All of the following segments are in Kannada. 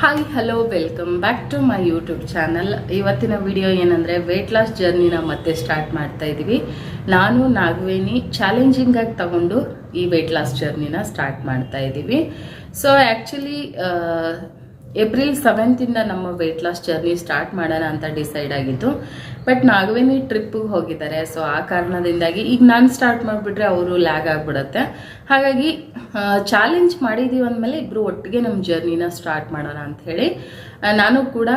Hi, hello, welcome back to my YouTube channel. ಇವತ್ತಿನ ವಿಡಿಯೋ ಏನಂದರೆ ವೆಯ್ಟ್ ಲಾಸ್ ಜರ್ನಿನ ಮತ್ತೆ ಸ್ಟಾರ್ಟ್ ಮಾಡ್ತಾ ಇದ್ದೀವಿ ನಾನು ನಾಗವೇಣಿ ಚಾಲೆಂಜಿಂಗಾಗಿ ತಗೊಂಡು ಈ ವೆಯ್ಟ್ ಲಾಸ್ ಜರ್ನಿನ ಸ್ಟಾರ್ಟ್ ಮಾಡ್ತಾ ಇದ್ದೀವಿ ಸೊ ಆ್ಯಕ್ಚುಲಿ ಏಪ್ರಿಲ್ ಸೆವೆಂತಿಂದ ನಮ್ಮ ವೆಯ್ಟ್ ಲಾಸ್ ಜರ್ನಿ ಸ್ಟಾರ್ಟ್ ಮಾಡೋಣ ಅಂತ ಡಿಸೈಡ್ ಆಗಿತ್ತು ಬಟ್ ನಾಗವೇನಿ ಟ್ರಿಪ್ಪಿಗೆ ಹೋಗಿದ್ದಾರೆ. ಸೊ ಆ ಕಾರಣದಿಂದಾಗಿ ಈಗ ನಾನು ಸ್ಟಾರ್ಟ್ ಮಾಡಿಬಿಟ್ರೆ ಅವರು ಲ್ಯಾಗ್ ಆಗಿಬಿಡುತ್ತೆ. ಹಾಗಾಗಿ ಚಾಲೆಂಜ್ ಮಾಡಿದೀವಿ ಅಂದಮೇಲೆ ಇಬ್ಬರು ಒಟ್ಟಿಗೆ ನಮ್ಮ ಜರ್ನಿನ ಸ್ಟಾರ್ಟ್ ಮಾಡೋಣ ಆ, ನಾನು ಕೂಡ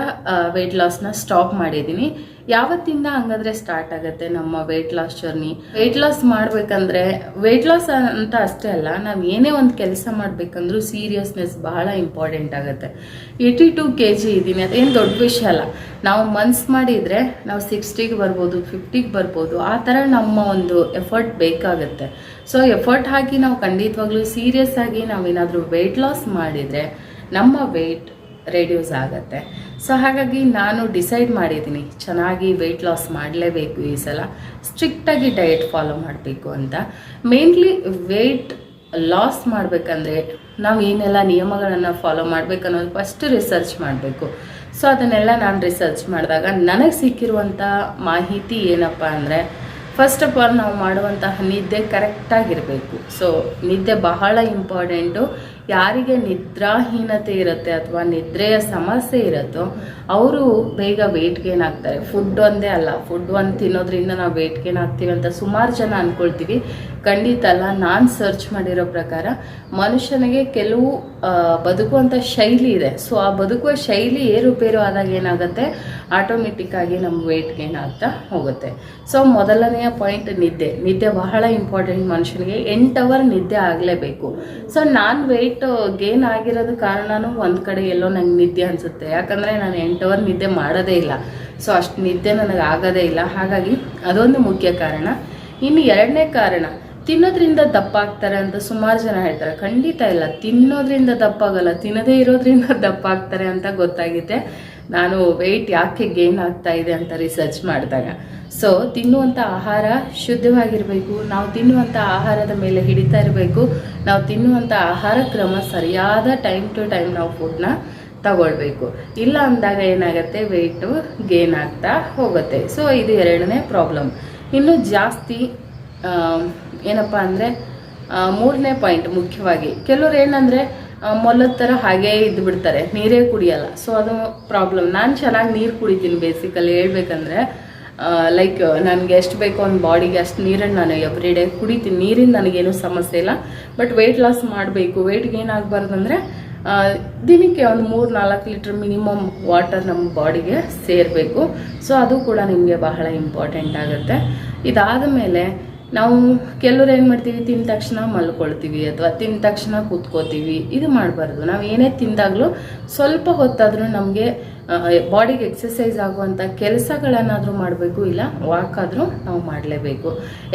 ವೆಯ್ಟ್ ಲಾಸ್ನ ಸ್ಟಾಪ್ ಮಾಡಿದ್ದೀನಿ. ಯಾವತ್ತಿಂದ ಹಂಗಾದ್ರೆ ಸ್ಟಾರ್ಟ್ ಆಗುತ್ತೆ ನಮ್ಮ weight loss journey weight loss ಮಾಡಬೇಕಂದ್ರೆ ವೆಯ್ಟ್ ಲಾಸ್ ಅಂತ ಅಷ್ಟೇ ಅಲ್ಲ, ನಾವು ಏನೇ ಒಂದು ಕೆಲಸ ಮಾಡಬೇಕಂದ್ರೂ ಸೀರಿಯಸ್ನೆಸ್ ಬಹಳ ಇಂಪಾರ್ಟೆಂಟ್ ಆಗುತ್ತೆ. ಏಯ್ಟಿ ಟು ಕೆ ಜಿ ಇದ್ದೀನಿ, ಅದೇನು ದೊಡ್ಡ ವಿಷಯ ಅಲ್ಲ. ನಾವು ಮನ್ಸ್ ಮಾಡಿದರೆ, ನಾವು ಸಿಕ್ಸ್ಟಿಗೆ ಬರ್ಬೋದು ಫಿಫ್ಟಿಗೆ ಬರ್ಬೋದು, ಆ ಥರ ನಮ್ಮ ಒಂದು ಎಫರ್ಟ್ ಬೇಕಾಗುತ್ತೆ. ಸೊ ಎಫರ್ಟ್ ಹಾಕಿ ನಾವು ಖಂಡಿತವಾಗ್ಲೂ ಸೀರಿಯಸ್ ಆಗಿ ನಾವೇನಾದರೂ ವೆಯ್ಟ್ ಲಾಸ್ ಮಾಡಿದರೆ, ನಮ್ಮ ವೆಯ್ಟ್ ರೆಡ್ಯೂಸ್ ಆಗುತ್ತೆ. ಸೊ ಹಾಗಾಗಿ ನಾನು ಡಿಸೈಡ್ ಮಾಡಿದ್ದೀನಿ, ಚೆನ್ನಾಗಿ ವೆಯ್ಟ್ ಲಾಸ್ ಮಾಡಲೇಬೇಕು ಈ ಸಲ. ಸ್ಟ್ರಿಕ್ಟಾಗಿ ಡಯಟ್ ಫಾಲೋ ಮಾಡಬೇಕು ಅಂತ. ಮೇನ್ಲಿ ವೆಯ್ಟ್ ಲಾಸ್ ಮಾಡಬೇಕಂದ್ರೆ ನಾವು ಏನೆಲ್ಲ ನಿಯಮಗಳನ್ನು ಫಾಲೋ ಮಾಡಬೇಕು ಅನ್ನೋದು ಫಸ್ಟ್ ರಿಸರ್ಚ್ ಮಾಡಬೇಕು. ಸೊ ಅದನ್ನೆಲ್ಲ ನಾನು ರಿಸರ್ಚ್ ಮಾಡಿದಾಗ ನನಗೆ ಸಿಕ್ಕಿರುವಂಥ ಮಾಹಿತಿ ಏನಪ್ಪ ಅಂದರೆ ಫಸ್ಟ್ ಆಫ್ ಆಲ್ ನಾವು ಮಾಡುವಂತಹ ನಿದ್ದೆ ಕರೆಕ್ಟಾಗಿರಬೇಕು ಸೊ ನಿದ್ದೆ ಬಹಳ ಇಂಪಾರ್ಟೆಂಟು ಯಾರಿಗೆ ನಿದ್ರಾಹೀನತೆ ಇರುತ್ತೆ ಅಥವಾ ನಿದ್ರೆಯ ಸಮಸ್ಯೆ ಇರುತ್ತೋ, ಅವರು ಬೇಗ ವೆಯ್ಟ್ ಗೇನ್ ಆಗ್ತಾರೆ ಫುಡ್ ಒಂದೇ ಅಲ್ಲ, ಫುಡ್ ಒಂದು ತಿನ್ನೋದ್ರಿಂದ ನಾವು ವೆಯ್ಟ್ ಗೇನ್ ಆಗ್ತೀವಿ ಅಂತ ಸುಮಾರು ಜನ ಅಂದ್ಕೊಳ್ತೀವಿ ಖಂಡಿತ ಅಲ್ಲ, ನಾನು ಸರ್ಚ್ ಮಾಡಿರೋ ಪ್ರಕಾರ ಮನುಷ್ಯನಿಗೆ ಕೆಲವು ಬದುಕುವಂಥ ಶೈಲಿ ಇದೆ. ಸೊ ಆ ಬದುಕುವ ಶೈಲಿ ಏರುಪೇರು ಆದಾಗ ಏನಾಗುತ್ತೆ? ಆಟೋಮೆಟಿಕ್ಕಾಗಿ ನಮ್ಮ ವೆಯ್ಟ್ ಗೇನ್ ಆಗ್ತಾ ಹೋಗುತ್ತೆ. ಸೊ ಮೊದಲನೆಯ ಪಾಯಿಂಟ್ ನಿದ್ದೆ. ನಿದ್ದೆ ಬಹಳ ಇಂಪಾರ್ಟೆಂಟ್ ಮನುಷ್ಯನಿಗೆ ಎಂಟು ಅವರ್ ನಿದ್ದೆ ಆಗಲೇಬೇಕು. ಸೊ ನಾನು ವೆಯ್ಟ್ ಗೇನ್ ಆಗಿರೋದು ಕಾರಣನೂ ಒಂದು ಕಡೆ ಎಲ್ಲೋ ನಂಗೆ ನಿದ್ದೆ ಅನಿಸುತ್ತೆ. ಯಾಕಂದರೆ ನಾನು ಎಂಟು ಅವರ್ ನಿದ್ದೆ ಮಾಡೋದೇ ಇಲ್ಲ. ಸೊ ಅಷ್ಟು ನಿದ್ದೆ ನನಗೆ ಆಗೋದೇ ಇಲ್ಲ. ಹಾಗಾಗಿ ಅದೊಂದು ಮುಖ್ಯ ಕಾರಣ. ಇನ್ನು ಎರಡನೇ ಕಾರಣ ತಿನ್ನೋದ್ರಿಂದ ದಪ್ಪ ಆಗ್ತಾರೆ ಅಂತ ಸುಮಾರು ಜನ ಹೇಳ್ತಾರೆ. ಖಂಡಿತ ಇಲ್ಲ, ತಿನ್ನೋದ್ರಿಂದ ದಪ್ಪ ಆಗಲ್ಲ ತಿನ್ನದೇ ಇರೋದ್ರಿಂದ ದಪ್ಪ ಆಗ್ತಾರೆ ಅಂತ ಗೊತ್ತಾಗಿದೆ. ನಾನು ವೆಯ್ಟ್ ಯಾಕೆ ಗೇನ್ ಆಗ್ತಾ ಇದೆ ಅಂತ ರಿಸರ್ಚ್ ಮಾಡಿದಾಗ. ಸೊ ತಿನ್ನುವಂಥ ಆಹಾರ ಶುದ್ಧವಾಗಿರಬೇಕು, ನಾವು ತಿನ್ನುವಂಥ ಆಹಾರದ ಮೇಲೆ ಹಿಡಿತಾ ಇರಬೇಕು, ನಾವು ತಿನ್ನುವಂಥ ಆಹಾರ ಕ್ರಮ ಸರಿಯಾದ ಟೈಮ್ ಟು ಟೈಮ್ ನಾವು ಫುಡ್ನ ತಗೊಳ್ಬೇಕು. ಇಲ್ಲ ಅಂದಾಗ ಏನಾಗುತ್ತೆ ವೆಯ್ಟು ಗೇನ್ ಆಗ್ತಾ ಹೋಗುತ್ತೆ. ಸೊ ಇದು ಎರಡನೇ ಪ್ರಾಬ್ಲಮ್ ಇನ್ನು ಜಾಸ್ತಿ ಏನಪ್ಪ ಅಂದರೆ ಮೂರನೇ ಪಾಯಿಂಟ್ ಮುಖ್ಯವಾಗಿ. ಕೆಲವ್ರು ಏನಂದರೆ ಮೊಲದ ಥರ ಹಾಗೇ ಇದ್ದು ಬಿಡ್ತಾರೆ, ನೀರೇ ಕುಡಿಯಲ್ಲ. ಸೊ ಅದು ಪ್ರಾಬ್ಲಮ್ ನಾನು ಚೆನ್ನಾಗಿ ನೀರು ಕುಡಿತೀನಿ ಬೇಸಿಕಲಿ ಹೇಳ್ಬೇಕಂದ್ರೆ ಲೈಕ್ ನನಗೆ ಎಷ್ಟು ಬೇಕೋ ಒಂದು ಬಾಡಿಗೆ ಅಷ್ಟು ನೀರನ್ನು ನಾನು ಎವ್ರಿ ಡೇ ಕುಡಿತೀನಿ. ನೀರಿಂದ ನನಗೇನು ಸಮಸ್ಯೆ ಇಲ್ಲ. ಬಟ್ ವೆಯ್ಟ್ ಲಾಸ್ ಮಾಡಬೇಕು. ವೆಯ್ಟ್ಗೆ ಏನಾಗಬಾರ್ದು ಅಂದರೆ ದಿನಕ್ಕೆ ಒಂದು ಮೂರು ನಾಲ್ಕು ಲೀಟ್ರ್ ಮಿನಿಮಮ್ ವಾಟರ್ ನಮ್ಮ ಬಾಡಿಗೆ ಸೇರಬೇಕು. ಸೊ ಅದು ಕೂಡ ನಿಮಗೆ ಬಹಳ ಇಂಪಾರ್ಟೆಂಟ್ ಆಗುತ್ತೆ. ಇದಾದ ಮೇಲೆ ನಾವು ಕೆಲವ್ರು ಏನು ಮಾಡ್ತೀವಿ? ತಿಂದ ತಕ್ಷಣ ಮಲ್ಕೊಳ್ತೀವಿ ಅಥವಾ ತಿಂದ ತಕ್ಷಣ ಕೂತ್ಕೋತೀವಿ. ಇದು ಮಾಡಬಾರ್ದು. ನಾವು ಏನೇ ತಿಂದಾಗಲೂ ಸ್ವಲ್ಪ ಹೊತ್ತಾದರೂ ನಮಗೆ ಬಾಡಿಗೆ ಎಕ್ಸಸೈಸ್ ಆಗುವಂಥ ಕೆಲಸಗಳನ್ನಾದರೂ ಮಾಡಬೇಕು, ಇಲ್ಲ ವಾಕ್ ಆದರೂ ನಾವು ಮಾಡಲೇಬೇಕು.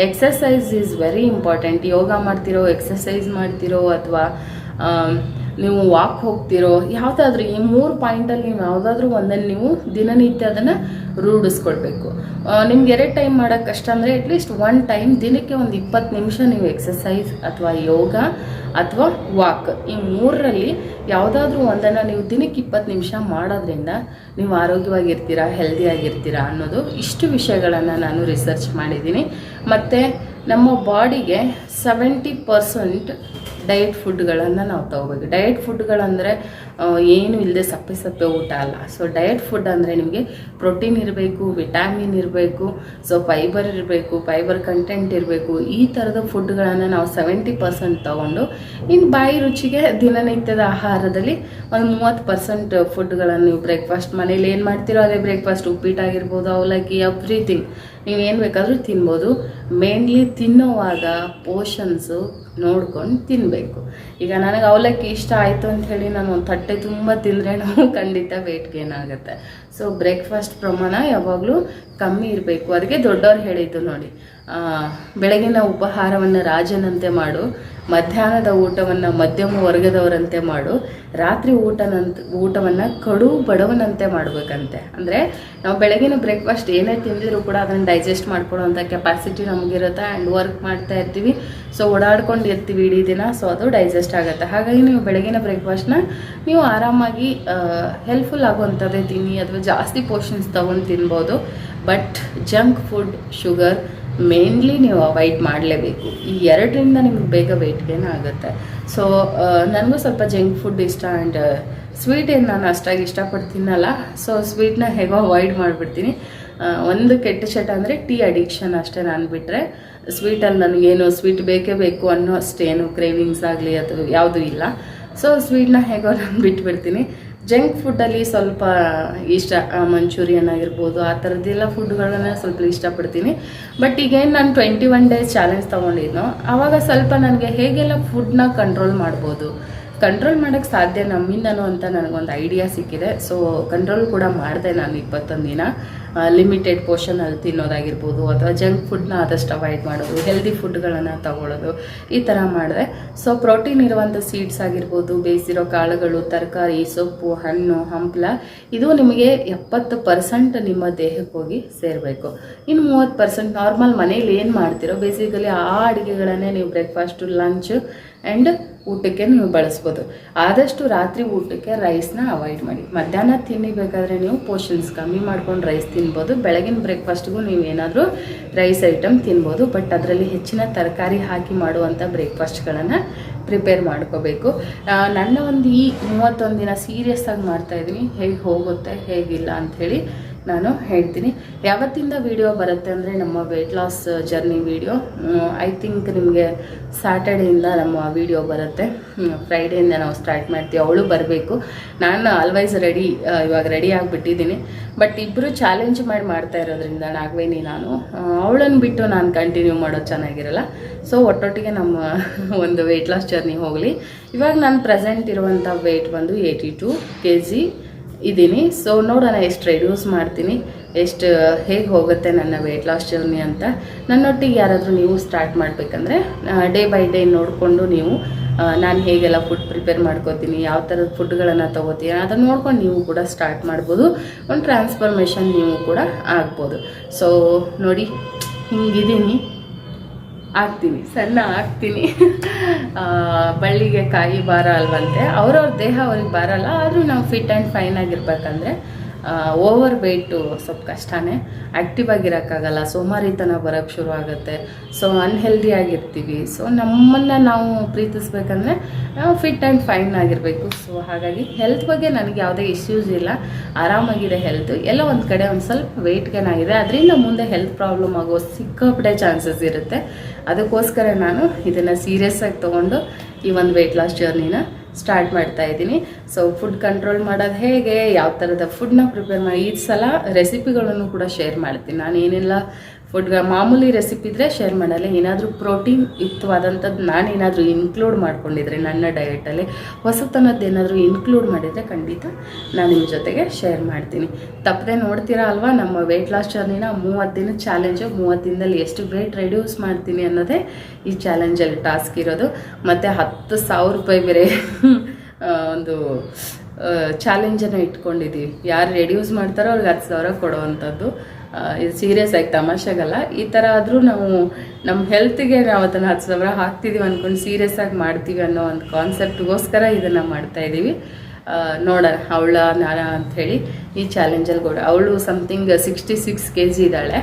Exercise is very important. Yoga ಮಾಡ್ತಿರೋ ಎಕ್ಸಸೈಸ್ ಮಾಡ್ತಿರೋ ಅಥವಾ ನೀವು ವಾಕ್ ಹೋಗ್ತಿರೋ ಯಾವುದಾದ್ರೂ ಈ ಮೂರು ಪಾಯಿಂಟಲ್ಲಿ ನೀವು ಯಾವುದಾದ್ರೂ ಒಂದನ್ನು ನೀವು ದಿನನಿತ್ಯ ಅದನ್ನು ರೂಢಿಸ್ಕೊಳ್ಬೇಕು. ನಿಮ್ಗೆ ಎರಡು ಟೈಮ್ ಮಾಡೋಕ್ಕೆ ಕಷ್ಟ ಅಂದರೆ ಅಟ್ಲೀಸ್ಟ್ ಒನ್ ಟೈಮ್ ದಿನಕ್ಕೆ ಒಂದು ಇಪ್ಪತ್ತು ನಿಮಿಷ ನೀವು ಎಕ್ಸಸೈಸ್ ಅಥವಾ ಯೋಗ ಅಥವಾ ವಾಕ್ ಈ ಮೂರರಲ್ಲಿ ಯಾವುದಾದ್ರೂ ಒಂದನ್ನು ನೀವು ದಿನಕ್ಕೆ ಇಪ್ಪತ್ತು ನಿಮಿಷ ಮಾಡೋದ್ರಿಂದ ನೀವು ಆರೋಗ್ಯವಾಗಿರ್ತೀರಾ ಹೆಲ್ದಿಯಾಗಿರ್ತೀರಾ ಅನ್ನೋದು ಇಷ್ಟು ವಿಷಯಗಳನ್ನು ನಾನು ರಿಸರ್ಚ್ ಮಾಡಿದ್ದೀನಿ. ಮತ್ತು ನಮ್ಮ ಬಾಡಿಗೆ ಸೆವೆಂಟಿ ಪರ್ಸೆಂಟ್ ಡಯಟ್ ಫುಡ್ಗಳನ್ನು ನಾವು ತಗೋಬೇಕು. ಡಯಟ್ ಫುಡ್ಗಳಂದರೆ ಏನು ಇಲ್ಲದೆ ಸಪ್ಪೆ ಸಪ್ಪೆ ಊಟ ಅಲ್ಲ. ಸೊ ಡಯಟ್ ಫುಡ್ ಅಂದರೆ ನಿಮಗೆ ಪ್ರೋಟೀನ್ ಇರಬೇಕು ವಿಟಾಮಿನ್ ಇರಬೇಕು ಸೊ ಫೈಬರ್ ಇರಬೇಕು ಫೈಬರ್ ಕಂಟೆಂಟ್ ಇರಬೇಕು. ಈ ಥರದ ಫುಡ್ಗಳನ್ನು ನಾವು ಸೆವೆಂಟಿ ಪರ್ಸೆಂಟ್ ತೊಗೊಂಡು ಇನ್ನು ಬಾಯಿ ರುಚಿಗೆ ದಿನನಿತ್ಯದ ಆಹಾರದಲ್ಲಿ ಒಂದು ಮೂವತ್ತು ಪರ್ಸೆಂಟ್ ಫುಡ್ಗಳನ್ನು ನೀವು ಬ್ರೇಕ್ಫಾಸ್ಟ್ ಮನೇಲಿ ಏನು ಮಾಡ್ತೀರೋ ಅದೇ ಬ್ರೇಕ್ಫಾಸ್ಟ್ ಉಪ್ಪಿಟ್ಟಾಗಿರ್ಬೋದು, ಅವಲಕ್ಕಿ ಎವ್ರಿಥಿಂಗ್ ನೀವು ಏನು ಬೇಕಾದರೂ ತಿನ್ಬೋದು. ಮೇನ್ಲಿ ತಿನ್ನೋವಾಗ ಪೋಷನ್ಸು ನೋಡ್ಕೊಂಡು ತಿನ್ನಬೇಕು ಈಗ ನನಗೆ ಅವಲಕ್ಕಿ ಇಷ್ಟ ಆಯಿತು ಅಂತ ಹೇಳಿ ನಾನು ಒಂದು ತಟ್ಟೆ ತುಂಬ ತಿಂದರೆ ನಾವು ಖಂಡಿತ ವೆಯ್ಟ್ ಗೇನ್ ಆಗುತ್ತೆ ಸೊ ಬ್ರೇಕ್ಫಾಸ್ಟ್ ಪ್ರಮಾಣ ಯಾವಾಗಲೂ ಕಮ್ಮಿ ಇರಬೇಕು. ಅದಕ್ಕೆ ದೊಡ್ಡವ್ರು ಹೇಳಿದ್ದು ನೋಡಿ ಬೆಳಗಿನ ಉಪಹಾರವನ್ನು ರಾಜನಂತೆ ಮಾಡು. ಮಧ್ಯಾಹ್ನದ ಊಟವನ್ನು ಮಧ್ಯಮ ವರ್ಗದವರಂತೆ ಮಾಡು, ರಾತ್ರಿ ಊಟನಂತ, ಊಟವನ್ನು ಕಡು ಬಡವನಂತೆ ಮಾಡಬೇಕಂತೆ. ಅಂದರೆ ನಾವು ಬೆಳಗಿನ ಬ್ರೇಕ್ಫಾಸ್ಟ್ ಏನೇ ತಿಂದಿದ್ರು ಕೂಡ ಅದನ್ನು ಡೈಜೆಸ್ಟ್ ಮಾಡ್ಕೊಳ್ಳೋವಂಥ ಕೆಪಾಸಿಟಿ ನಮಗಿರುತ್ತೆ ಆ್ಯಂಡ್ ವರ್ಕ್ ಮಾಡ್ತಾ ಇರ್ತೀವಿ. ಸೊ ಓಡಾಡ್ಕೊಂಡು ಇರ್ತೀವಿ ಇಡೀ ದಿನ. ಸೊ ಅದು ಡೈಜೆಸ್ಟ್ ಆಗುತ್ತೆ. ಹಾಗಾಗಿ ನೀವು ಬೆಳಗಿನ ಬ್ರೇಕ್ಫಾಸ್ಟ್ನ ನೀವು ಆರಾಮಾಗಿ ಹೆಲ್ಪ್ಫುಲ್ ಆಗುವಂಥದ್ದೇ ತಿನ್ನಿ. ಅಥವಾ ಜಾಸ್ತಿ ಪೋರ್ಷನ್ಸ್ ತೊಗೊಂಡು ತಿನ್ಬೋದು. But junk food sugar mainly ನೀವು ಅವಾಯ್ಡ್ ಮಾಡಲೇಬೇಕು. ಈ ಎರಡರಿಂದ ನಿಮ್ಗೆ ಬೇಗ ವೆಯ್ಟ್ ಗೇನ್ ಆಗುತ್ತೆ ಸೊ ನನಗೂ ಸ್ವಲ್ಪ ಜಂಕ್ ಫುಡ್ ಇಷ್ಟ ಆ್ಯಂಡ್ ಸ್ವೀಟ್ ಏನು ನಾನು ಅಷ್ಟಾಗಿ ಇಷ್ಟಪಡ್ತೀನಲ್ಲ ಸೊ ಸ್ವೀಟ್ನ ಹೇಗೋ ಅವಾಯ್ಡ್ ಮಾಡಿಬಿಡ್ತೀನಿ. ಒಂದು ಕೆಟ್ಟ ಚಟ ಅಂದರೆ ಟೀ ಅಡಿಕ್ಷನ್ ಅಷ್ಟೇ ನಾನು ಬಿಟ್ಟರೆ ಸ್ವೀಟಲ್ಲಿ ನನಗೇನು ಸ್ವೀಟ್ ಬೇಕೇ ಬೇಕು ಅನ್ನೋ ಅಷ್ಟೇನು ಕ್ರೇವಿಂಗ್ಸ್ ಆಗಲಿ ಅಥವಾ ಯಾವುದೂ ಇಲ್ಲ. ಸೊ ಸ್ವೀಟ್ನ ಹೇಗೋ ನಾನು ಬಿಟ್ಬಿಡ್ತೀನಿ. ಜಂಕ್ ಫುಡ್ಡಲ್ಲಿ ಸ್ವಲ್ಪ ಇಷ್ಟ ಮಂಚೂರಿಯನ್ ಆಗಿರ್ಬೋದು, ಆ ಥರದ್ದೆಲ್ಲ ಫುಡ್ಗಳನ್ನ ಸ್ವಲ್ಪ ಇಷ್ಟಪಡ್ತೀನಿ. ಬಟ್ ಈಗೇನು ನಾನು ಟ್ವೆಂಟಿ ಒನ್ ಡೇಸ್ ಚಾಲೆಂಜ್ ತೊಗೊಂಡಿದ್ನೋ ಆವಾಗ ಸ್ವಲ್ಪ ನನಗೆ ಹೇಗೆಲ್ಲ ಫುಡ್ನ ಕಂಟ್ರೋಲ್ ಮಾಡ್ಬೋದು? ಕಂಟ್ರೋಲ್ ಮಾಡೋಕ್ಕೆ ಸಾಧ್ಯ ನಮ್ಮಿಂದನೂ ಅಂತ ನನಗೊಂದು ಐಡಿಯಾ ಸಿಕ್ಕಿದೆ. ಸೊ ಕಂಟ್ರೋಲ್ ಕೂಡ ಮಾಡಿದೆ ನಾನು ಇಪ್ಪತ್ತೊಂದು ದಿನ. ಲಿಮಿಟೆಡ್ ಪೋರ್ಷನಲ್ಲಿ ತಿನ್ನೋದಾಗಿರ್ಬೋದು ಅಥವಾ ಜಂಕ್ ಫುಡ್ನ ಆದಷ್ಟು ಅವಾಯ್ಡ್ ಮಾಡೋದು ಹೆಲ್ದಿ ಫುಡ್ಗಳನ್ನು ತಗೊಳ್ಳೋದು ಈ ಥರ ಮಾಡಿದೆ. ಸೊ ಪ್ರೋಟೀನ್ ಇರುವಂಥ ಸೀಡ್ಸ್ ಆಗಿರ್ಬೋದು, ಬೇಯಿಸಿರೋ ಕಾಳುಗಳು, ತರಕಾರಿ, ಸೊಪ್ಪು, ಹಣ್ಣು, ಹಂಪಲ, ಇದು ನಿಮಗೆ ಎಪ್ಪತ್ತು ಪರ್ಸೆಂಟ್ ನಿಮ್ಮ ದೇಹಕ್ಕೆ ಹೋಗಿ ಸೇರಬೇಕು. ಇನ್ನು ಮೂವತ್ತು ಪರ್ಸೆಂಟ್ ನಾರ್ಮಲ್ ಮನೇಲಿ ಏನು ಮಾಡ್ತೀರೋ ಬೇಸಿಕಲಿ ಆ ಅಡುಗೆಗಳನ್ನೇ ನೀವು ಬ್ರೇಕ್ಫಾಸ್ಟು ಲಂಚ್ ಆ್ಯಂಡ್ ಊಟಕ್ಕೆ ನೀವು ಬಳಸ್ಬೋದು. ಆದಷ್ಟು ರಾತ್ರಿ ಊಟಕ್ಕೆ ರೈಸ್ನ ಅವಾಯ್ಡ್ ಮಾಡಿ. ಮಧ್ಯಾಹ್ನ ತಿನ್ನಬೇಕಾದ್ರೆ ನೀವು ಪೋರ್ಷನ್ಸ್ ಕಮ್ಮಿ ಮಾಡ್ಕೊಂಡು ರೈಸ್ ತಿನ್ಬೋದು. ಬೆಳಗಿನ ಬ್ರೇಕ್ಫಾಸ್ಟ್ಗೂ ನೀವು ಏನಾದರೂ ರೈಸ್ ಐಟಮ್ ತಿನ್ಬೋದು. ಬಟ್ ಅದರಲ್ಲಿ ಹೆಚ್ಚಿನ ತರಕಾರಿ ಹಾಕಿ ಮಾಡುವಂಥ ಬ್ರೇಕ್ಫಾಸ್ಟ್ಗಳನ್ನು ಪ್ರಿಪೇರ್ ಮಾಡ್ಕೋಬೇಕು. ನನ್ನ ಒಂದು ಈ ಮೂವತ್ತೊಂದು ದಿನ ಸೀರಿಯಸ್ ಆಗಿ ಮಾಡ್ತಾಯಿದ್ದೀನಿ ಹೇಗೆ ಹೋಗುತ್ತೆ, ಹೇಗಿಲ್ಲ ಅಂಥೇಳಿ. ನಾನು ಹೇಳ್ತೀನಿ. ಯಾವತ್ತಿಂದ ವಿಡಿಯೋ ಬರುತ್ತೆ ಅಂದರೆ ನಮ್ಮ weight loss journey video I think ನಿಮಗೆ ಸ್ಯಾಟರ್ಡೆಯಿಂದ ನಮ್ಮ ವಿಡಿಯೋ ಬರುತ್ತೆ. ಫ್ರೈಡೆಯಿಂದ ನಾವು ಸ್ಟಾರ್ಟ್ ಮಾಡ್ತೀವಿ. ಅವಳು ಬರಬೇಕು. ನಾನು ಆಲ್ವೈಸ್ ರೆಡಿ ಇವಾಗ ರೆಡಿ ಆಗಿಬಿಟ್ಟಿದ್ದೀನಿ. ಬಟ್ ಇಬ್ಬರು ಚಾಲೆಂಜ್ ಮಾಡಿ ಮಾಡ್ತಾ ಇರೋದ್ರಿಂದ ನಾಗವೇನಿ ನಾನು ಅವಳನ್ನು ಬಿಟ್ಟು ನಾನು ಕಂಟಿನ್ಯೂ ಮಾಡೋದು ಚೆನ್ನಾಗಿರಲ್ಲ. ಸೊ ಒಟ್ಟೊಟ್ಟಿಗೆ ನಮ್ಮ ಒಂದು ವೆಯ್ಟ್ ಲಾಸ್ ಜರ್ನಿ ಹೋಗಲಿ. ಇವಾಗ ನಾನು ಪ್ರೆಸೆಂಟ್ ಇರುವಂಥ ವೆಯ್ಟ್ ಬಂದು ಏಯ್ಟಿ ಟು ಕೆ ಜಿ ಇದ್ದೀನಿ. ಸೊ ನೋಡೋಣ ಎಷ್ಟು ರೆಡ್ಯೂಸ್ ಮಾಡ್ತೀನಿ, ಎಷ್ಟು, ಹೇಗೆ ಹೋಗುತ್ತೆ ನನ್ನ ವೆಯ್ಟ್ ಲಾಸ್ ಜರ್ನಿ ಅಂತ. ನನ್ನೊಟ್ಟಿಗೆ ಯಾರಾದರೂ ನೀವು ಸ್ಟಾರ್ಟ್ ಮಾಡಬೇಕಂದ್ರೆ ಡೇ ಬೈ ಡೇ ನೋಡಿಕೊಂಡು ನೀವು ನಾನು ಹೇಗೆಲ್ಲ ಫುಡ್ ಪ್ರಿಪೇರ್ ಮಾಡ್ಕೋತೀನಿ, ಯಾವ ಥರದ ಫುಡ್ಗಳನ್ನು ತೊಗೋತೀನಿ ಅದನ್ನು ನೋಡ್ಕೊಂಡು ನೀವು ಕೂಡ ಸ್ಟಾರ್ಟ್ ಮಾಡ್ಬೋದು. ಒಂದು ಟ್ರಾನ್ಸ್ಫಾರ್ಮೇಷನ್ ನೀವು ಕೂಡ ಆಗ್ಬೋದು. ಸೊ ನೋಡಿ, ಹಿಂಗಿದ್ದೀನಿ. ಆಗ್ತೀನಿ ಸಣ್ಣ ಆಗ್ತೀನಿ ಬಳ್ಳಿಗೆ ಕಾಯಿ ಭಾರ ಅಲ್ವಂತೆ, ಅವ್ರವ್ರ ದೇಹ ಅವ್ರಿಗೆ ಬಾರಲ್ಲ ಆದರೂ ನಾವು ಫಿಟ್ ಆ್ಯಂಡ್ ಫೈನ್ ಆಗಿರ್ಬೇಕಂದ್ರೆ ಓವರ್ ವೆಯ್ಟು ಸ್ವಲ್ಪ ಕಷ್ಟನೇ. ಆ್ಯಕ್ಟಿವ್ ಆಗಿರೋಕ್ಕಾಗಲ್ಲ. ಸೋಮಾರಿತನ ಬರೋಕ್ಕೆ ಶುರು ಆಗುತ್ತೆ. ಸೊ ಅನ್ಹೆಲ್ದಿ ಆಗಿರ್ತೀವಿ. ಸೊ ನಮ್ಮನ್ನು ನಾವು ಪ್ರೀತಿಸ್ಬೇಕಂದ್ರೆ ಫಿಟ್ ಆ್ಯಂಡ್ ಫೈನ್ ಆಗಿರಬೇಕು. ಸೊ ಹಾಗಾಗಿ ಹೆಲ್ತ್ ಬಗ್ಗೆ ನನಗೆ ಯಾವುದೇ ಇಶ್ಯೂಸ್ ಇಲ್ಲ. ಆರಾಮಾಗಿದೆ ಹೆಲ್ತ್ ಎಲ್ಲ ಒಂದು ಕಡೆ ಒಂದು ಸ್ವಲ್ಪ ವೆಯ್ಟ್ ಆಗಿದೆ. ಅದರಿಂದ ಮುಂದೆ ಹೆಲ್ತ್ ಪ್ರಾಬ್ಲಮ್ ಆಗೋ ಸಿಕ್ಕಾಪಟ್ಟೆ ಚಾನ್ಸಸ್ ಇರುತ್ತೆ. ಅದಕ್ಕೋಸ್ಕರ ನಾನು ಇದನ್ನು ಸೀರಿಯಸ್ ಆಗಿ ತೊಗೊಂಡು ಈ ಒಂದು ವೆಯ್ಟ್ ಲಾಸ್ ಜರ್ನಿನ ಸ್ಟಾರ್ಟ್ ಮಾಡ್ತಾ ಇದ್ದೀನಿ. ಸೊ ಫುಡ್ ಕಂಟ್ರೋಲ್ ಮಾಡೋದು ಹೇಗೆ? ಯಾವ ಥರದ ಫುಡ್ನ ಪ್ರಿಪೇರ್ ಮಾಡಿ ಈ ಸಲ ರೆಸಿಪಿಗಳನ್ನು ಕೂಡ ಶೇರ್ ಮಾಡ್ತೀನಿ. ನಾನು ಏನೆಲ್ಲ ಫುಡ್ ಮಾಮೂಲಿ ರೆಸಿಪಿ ಇದ್ದರೆ ಶೇರ್ ಮಾಡಲ್ಲ. ಏನಾದರೂ ಪ್ರೋಟೀನ್ ಯುಕ್ತವಾದಂಥದ್ದು ನಾನು ಏನಾದರೂ ಇನ್ಕ್ಲೂಡ್ ಮಾಡ್ಕೊಂಡಿದ್ರೆ ನನ್ನ ಡಯಟಲ್ಲಿ ಹೊಸತನದ್ದು ಏನಾದರೂ ಇನ್ಕ್ಲೂಡ್ ಮಾಡಿದರೆ ಖಂಡಿತ ನಾನು ನಿಮ್ಮ ಜೊತೆಗೆ ಶೇರ್ ಮಾಡ್ತೀನಿ. ತಪ್ಪದೆ ನೋಡ್ತೀರಾ ಅಲ್ವಾ? ನಮ್ಮ ವೆಯ್ಟ್ ಲಾಸ್ ಜರ್ನಿನ ಮೂವತ್ತು ದಿನ ಚಾಲೆಂಜು ಮೂವತ್ತು ದಿನದಲ್ಲಿ ಎಷ್ಟು ವೆಯ್ಟ್ ರೆಡ್ಯೂಸ್ ಮಾಡ್ತೀನಿ ಅನ್ನೋದೇ ಈ ಚಾಲೆಂಜಲ್ಲಿ ಟಾಸ್ಕ್ ಇರೋದು. ಮತ್ತು ಹತ್ತು ಸಾವಿರ ರೂಪಾಯಿ ಬೇರೆ ಒಂದು ಚಾಲೆಂಜನ್ನು ಇಟ್ಕೊಂಡಿದ್ದೀವಿ. ಯಾರು ರೆಡ್ಯೂಸ್ ಮಾಡ್ತಾರೋ ಅವ್ರಿಗೆ ಹತ್ತು ಸಾವಿರ ಕೊಡುವಂಥದ್ದು. ಇದು ಸೀರಿಯಸ್ ಆಗಿ ತಮಾಷೆಗಲ್ಲ. ಈ ಥರ ಆದರೂ ನಾವು ನಮ್ಮ ಹೆಲ್ತಿಗೆ ನಾವು ಅದನ್ನು ಹತ್ತು ಸಾವಿರ ಹಾಕ್ತಿದ್ದೀವಿ ಅಂದ್ಕೊಂಡು ಸೀರಿಯಸ್ ಆಗಿ ಮಾಡ್ತೀವಿ ಅನ್ನೋ ಒಂದು ಕಾನ್ಸೆಪ್ಟ್ಗೋಸ್ಕರ ಇದನ್ನು ಮಾಡ್ತಾ ಇದ್ದೀವಿ ಆ, ನೋಡೋಣ ಅವಳ ನಾನ ಅಂಥೇಳಿ ಈ ಚಾಲೆಂಜಲ್ಲಿ ಕೂಡ. ಅವಳು something sixty six K G ಇದ್ದಾಳೆ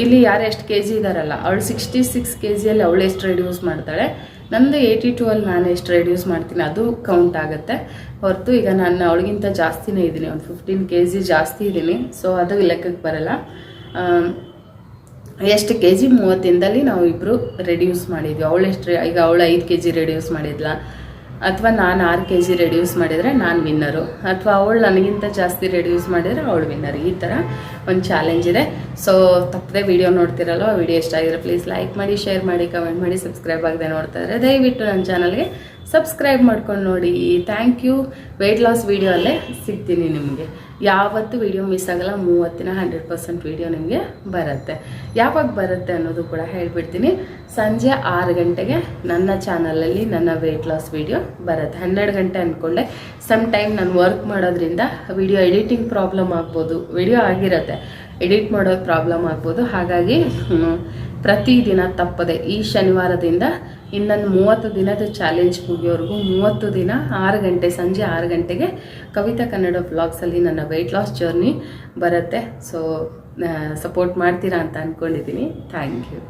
ಇಲ್ಲಿ ಯಾರು ಎಷ್ಟು ಕೆ ಜಿ ಇದ್ದಾರಲ್ಲ ಅವಳು ಸಿಕ್ಸ್ಟಿ ಸಿಕ್ಸ್ ಕೆ ಜಿಯಲ್ಲಿ ಅವಳು ಎಷ್ಟು ರೆಡ್ಯೂಸ್ ಮಾಡ್ತಾಳೆ. ನಂದು ಏಯ್ಟಿ ಟು ಅಲ್ಲಿ ನಾನು ಎಷ್ಟು ರೆಡ್ಯೂಸ್ ಮಾಡ್ತೀನಿ. ಅದು ಕೌಂಟ್ ಆಗುತ್ತೆ. ಹೊರತು ಈಗ ನಾನು ಅವಳಿಗಿಂತ ಜಾಸ್ತಿನೇ ಇದ್ದೀನಿ. ಒಂದು ಫಿಫ್ಟೀನ್ ಕೆ ಜಿ ಜಾಸ್ತಿ ಇದ್ದೀನಿ. ಸೊ ಅದು ಲೆಕ್ಕಕ್ಕೆ ಬರಲ್ಲ. ಎಷ್ಟು ಕೆ ಜಿ ಮೂವತ್ತಿಂದಲ್ಲಿ ನಾವು ಇಬ್ಬರು ರೆಡ್ಯೂಸ್ ಮಾಡಿದ್ವಿ. ಅವಳೆಷ್ಟು ಈಗ ಅವಳು ಐದು ಕೆ ಜಿ ರೆಡ್ಯೂಸ್ ಮಾಡಿದ್ಲ? ಅಥವಾ ನಾನು ಆರು ಕೆ ಜಿ ರೆಡ್ಯೂಸ್ ಮಾಡಿದರೆ ನಾನು ವಿನ್ನರು ಅಥವಾ ಅವಳು ನನಗಿಂತ ಜಾಸ್ತಿ ರೆಡ್ಯೂಸ್ ಮಾಡಿದರೆ ಅವಳು ವಿನ್ನರ್ ಈ ಥರ ಒಂದು ಚಾಲೆಂಜ್ ಇದೆ. ಸೊ ತಪ್ಪದೆ ವಿಡಿಯೋ ನೋಡ್ತಿರಲ್ಲ ವಿಡಿಯೋ ಇಷ್ಟ ಆಗಿದ್ರೆ ಪ್ಲೀಸ್ ಲೈಕ್ ಮಾಡಿ ಶೇರ್ ಮಾಡಿ ಕಮೆಂಟ್ ಮಾಡಿ ಸಬ್ಸ್ಕ್ರೈಬ್ ಆಗದೆ ನೋಡ್ತಾ ಇದ್ರೆ ದಯವಿಟ್ಟು ನನ್ನ ಚಾನಲ್ಗೆ ಸಬ್ಸ್ಕ್ರೈಬ್ ಮಾಡ್ಕೊಂಡು ನೋಡಿ. Thank you weight loss video ಅಲ್ಲೇ ಸಿಗ್ತೀನಿ ನಿಮಗೆ. ಯಾವತ್ತು ವಿಡಿಯೋ ಮಿಸ್ ಆಗಲ್ಲ. ಮೂವತ್ತಿನ ಹಂಡ್ರೆಡ್ ಪರ್ಸೆಂಟ್ ವಿಡಿಯೋ ನಿಮಗೆ ಬರುತ್ತೆ. ಯಾವಾಗ ಬರುತ್ತೆ ಅನ್ನೋದು ಕೂಡ ಹೇಳ್ಬಿಡ್ತೀನಿ. ಸಂಜೆ ಆರು ಗಂಟೆಗೆ ನನ್ನ ಚಾನಲಲ್ಲಿ ನನ್ನ ವೆಯ್ಟ್ ಲಾಸ್ ವೀಡಿಯೋ ಬರುತ್ತೆ. ಹನ್ನೆರಡು ಗಂಟೆ ಅಂದ್ಕೊಂಡೆ ಸಮ್ ಟೈಮ್ ನಾನು ವರ್ಕ್ ಮಾಡೋದ್ರಿಂದ ವಿಡಿಯೋ ಎಡಿಟಿಂಗ್ ಪ್ರಾಬ್ಲಮ್ ಆಗ್ಬೋದು. ವಿಡಿಯೋ ಆಗಿರುತ್ತೆ. ಎಡಿಟ್ ಮಾಡೋದು ಪ್ರಾಬ್ಲಮ್ ಆಗ್ಬೋದು. ಹಾಗಾಗಿ ಪ್ರತಿದಿನ ತಪ್ಪದೆ ಈ ಶನಿವಾರದಿಂದ ಇನ್ನು ನನ್ನ ಮೂವತ್ತು ದಿನದ ಚಾಲೆಂಜ್ ಮುಗಿಯೋವರೆಗೂ ಮೂವತ್ತು ದಿನ ಆರು ಗಂಟೆ, ಸಂಜೆ ಆರು ಗಂಟೆಗೆ ಕವಿತಾ ಕನ್ನಡ ಬ್ಲಾಗ್ಸಲ್ಲಿ ನನ್ನ ವೆಯ್ಟ್ ಲಾಸ್ ಜರ್ನಿ ಬರುತ್ತೆ. ಸೊ ಸಪೋರ್ಟ್ ಮಾಡ್ತೀರಾ ಅಂತ ಅಂದ್ಕೊಂಡಿದ್ದೀನಿ ಥ್ಯಾಂಕ್ ಯು